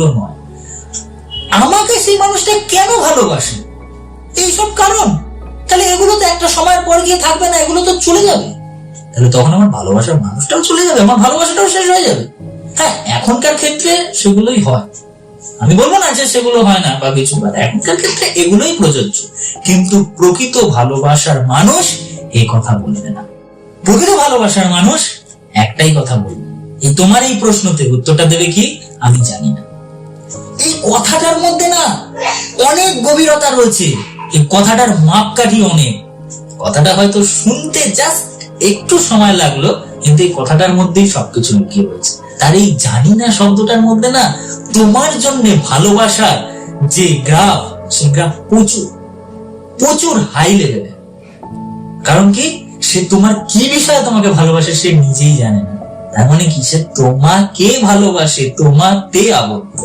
নয়। আমাকে সেই মানুষটা কেন ভালোবাসে? এইসব কারণ? তাহলে এগুলো তো একটা সময়ের পর গিয়ে থাকবে না, এগুলো তো চলে যাবে। তাহলে তখন আমার ভালোবাসার মানুষটাও চলে যাবে, আমার ভালোবাসাটাও শেষ হয়ে যাবে। হ্যাঁ এখনকার ক্ষেত্রে সেগুলোই হয়। আমি বলব না যে সেগুলো হয় না বা কিছু বা এখনকার ক্ষেত্রে এগুলোই প্রযোজ্য। কিন্তু প্রকৃত ভালোবাসার মানুষ এই কথা বলবে না। প্রকৃত ভালোবাসার মানুষ একটাই কথা বলবে। এই তোমার এই প্রশ্নতে উত্তরটা দেবে কি? আমি জানি না। কথাটার মধ্যে না অনেক গভীরতা রয়েছে। এই কথাটার মাপকাঠি অনেক। কথাটা হয়তো শুনতে জাস্ট একটু সময় লাগল, কিন্তু এই কথাটার মধ্যেই সবকিছু লুকিয়ে রয়েছে। তার এই জানি না শব্দটার মধ্যে না তোমার জন্য ভালোবাসার যে গ্রাফ, সেই গ্রাফ প্রচুর প্রচুর হাই লেভেলে কারণ কি? সে তোমার কি বিষয়ে তোমাকে ভালোবাসে সে নিজেই জানে না। তার মানে কি? সে তোমাকে ভালোবাসে, তোমাতে আবদ্ধ।